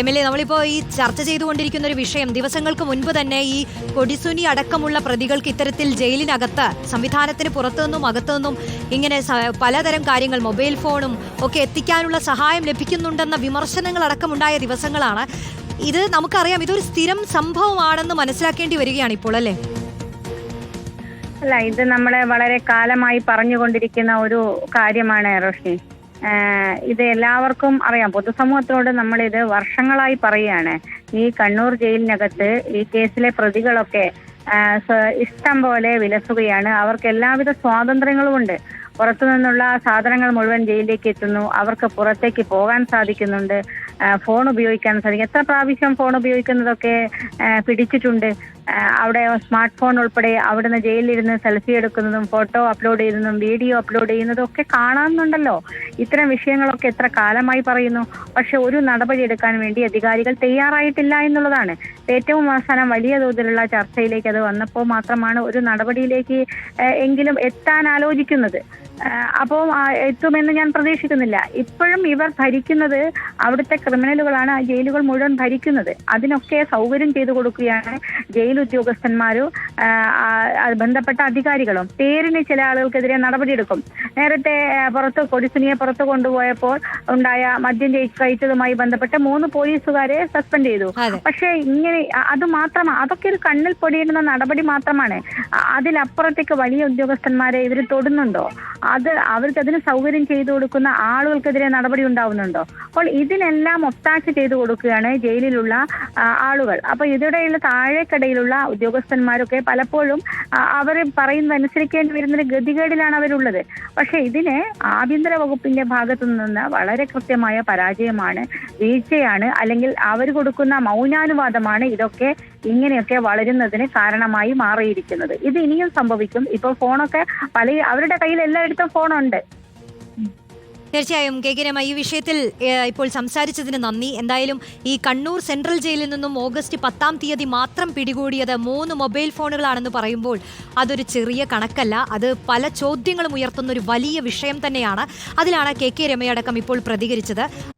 M L A നമ്മളിപ്പോ ഈ ചർച്ച ചെയ്തുകൊണ്ടിരിക്കുന്ന ഒരു വിഷയം ദിവസങ്ങൾക്ക് മുൻപ് തന്നെ ഈ കൊടിസുനി അടക്കമുള്ള പ്രതികൾക്ക് ഇത്തരത്തിൽ ജയിലിനകത്ത് സംവിധാനത്തിന് പുറത്തുനിന്നും അകത്തുനിന്നും ഇങ്ങനെ പലതരം കാര്യങ്ങൾ മൊബൈൽ ഫോണും ഒക്കെ എത്തിക്കാനുള്ള സഹായം ലഭിക്കുന്നുണ്ടെന്ന വിമർശനങ്ങൾ അടക്കമുണ്ടായ ദിവസങ്ങളാണ്. ഇത് നമുക്കറിയാം ഇതൊരു സ്ഥിരം സംഭവമാണെന്ന് മനസ്സിലാക്കേണ്ടി വരികയാണ് ഇപ്പോൾ അല്ലേ? അല്ല ഇത് നമ്മളെ വളരെ കാലമായി പറഞ്ഞുകൊണ്ടിരിക്കുന്ന ഒരു കാര്യമാണ് റോഷ്നി. ഇത് എല്ലാവർക്കും അറിയാം. പൊതുസമൂഹത്തോട് നമ്മൾ ഇത് വർഷങ്ങളായി പറയുകയാണ്. ഈ കണ്ണൂർ ജയിലിനകത്ത് ഈ കേസിലെ പ്രതികളൊക്കെ ഇഷ്ടം പോലെ വിലസുകയാണ്. അവർക്ക് എല്ലാവിധ സ്വാതന്ത്ര്യങ്ങളും ഉണ്ട്. പുറത്തു നിന്നുള്ള സാധനങ്ങൾ മുഴുവൻ ജയിലിലേക്ക് എത്തുന്നു. അവർക്ക് പുറത്തേക്ക് പോകാൻ സാധിക്കുന്നുണ്ട്. ഫോൺ ഉപയോഗിക്കാൻ സാധിക്കും. എത്ര പ്രാവശ്യം ഫോൺ ഉപയോഗിക്കുന്നതൊക്കെ പിടിച്ചിട്ടുണ്ട്. അവിടെ സ്മാർട്ട് ഫോൺ ഉൾപ്പെടെ അവിടുന്ന് ജയിലിലിരുന്ന് സെൽഫി എടുക്കുന്നതും ഫോട്ടോ അപ്ലോഡ് ചെയ്യുന്നതും വീഡിയോ അപ്ലോഡ് ചെയ്യുന്നതും ഒക്കെ കാണാമെന്നുണ്ടല്ലോ. ഇത്തരം വിഷയങ്ങളൊക്കെ എത്ര കാലമായി പറയുന്നു. പക്ഷെ ഒരു നടപടി എടുക്കാൻ വേണ്ടി അധികാരികൾ തയ്യാറായിട്ടില്ല എന്നുള്ളതാണ്. ഏറ്റവും അവസാനം വലിയ തോതിലുള്ള ചർച്ചയിലേക്ക് അത് വന്നപ്പോൾ മാത്രമാണ് ഒരു നടപടിയിലേക്ക് എങ്കിലും എത്താൻ ആലോചിക്കുന്നത്. അപ്പോൾ എത്തുമെന്ന് ഞാൻ പ്രതീക്ഷിക്കുന്നില്ല. ഇപ്പോഴും ഇവർ ഭരിക്കുന്നത് അവിടുത്തെ ക്രിമിനലുകളാണ് ആ ജയിലുകൾ മുഴുവൻ ഭരിക്കുന്നത്. അതിനൊക്കെ സൗകര്യം ചെയ്തു കൊടുക്കുകയാണ് ജയിൽ ഉദ്യോഗസ്ഥന്മാരും ബന്ധപ്പെട്ട അധികാരികളും. പേരിന് ചില ആളുകൾക്കെതിരെ നടപടിയെടുക്കും. നേരത്തെ പുറത്ത് കൊടിസുനിയെ പുറത്ത് കൊണ്ടുപോയപ്പോൾ ഉണ്ടായ മദ്യം കഴിച്ചതുമായി ബന്ധപ്പെട്ട് മൂന്ന് പോലീസുകാരെ സസ്പെൻഡ് ചെയ്തു. പക്ഷേ ഇങ്ങനെ അത് മാത്രമാണ് അതൊക്കെ ഒരു കണ്ണിൽ പൊടിയിടുന്ന നടപടി മാത്രമാണ്. അതിലപ്പുറത്തേക്ക് വലിയ ഉദ്യോഗസ്ഥന്മാരെ ഇവർ തൊടുന്നുണ്ടോ? അത് അവർക്ക് അതിന് സൗകര്യം ചെയ്തു കൊടുക്കുന്ന ആളുകൾക്കെതിരെ നടപടി ഉണ്ടാവുന്നുണ്ടോ? അപ്പോൾ ഇതിനെല്ലാം ഒത്താശ ചെയ്തു കൊടുക്കുകയാണ് ജയിലിലുള്ള ആളുകൾ. അപ്പൊ ഇതിടെയുള്ള താഴേക്കടയിലുള്ള ഉദ്യോഗസ്ഥന്മാരൊക്കെ പലപ്പോഴും അവർ പറയുന്നത് അനുസരിക്കേണ്ടി വരുന്നൊരു ഗതികേടിലാണ് അവരുള്ളത്. പക്ഷെ ഇതിന് ആഭ്യന്തര വകുപ്പിന്റെ ഭാഗത്തു നിന്ന് വളരെ കൃത്യമായ പരാജയമാണ് വീഴ്ചയാണ് അല്ലെങ്കിൽ അവർ കൊടുക്കുന്ന മൗനാനുവാദമാണ് ഇതൊക്കെ ഇങ്ങനെയൊക്കെ വളരുന്നതിന് കാരണമായി മാറിയിരിക്കുന്നത്. ഇത് ഇനിയും സംഭവിക്കും. ഇപ്പോൾ ഫോണൊക്കെ പല അവരുടെ കയ്യിൽ എല്ലായിടത്തും ഫോണുണ്ട്. തീർച്ചയായും കെ കെ രമ ഈ വിഷയത്തിൽ ഇപ്പോൾ സംസാരിച്ചതിന് നന്ദി. എന്തായാലും ഈ കണ്ണൂർ സെൻട്രൽ ജയിലിൽ നിന്നും ഓഗസ്റ്റ് പത്താം തീയതി മാത്രം പിടികൂടിയത് മൂന്ന് മൊബൈൽ ഫോണുകളാണെന്ന് പറയുമ്പോൾ അതൊരു ചെറിയ കണക്കല്ല. അത് പല ചോദ്യങ്ങളും ഉയർത്തുന്ന ഒരു വലിയ വിഷയം തന്നെയാണ്. അതിലാണ് കെ കെ രമയടക്കം ഇപ്പോൾ പ്രതികരിച്ചത്.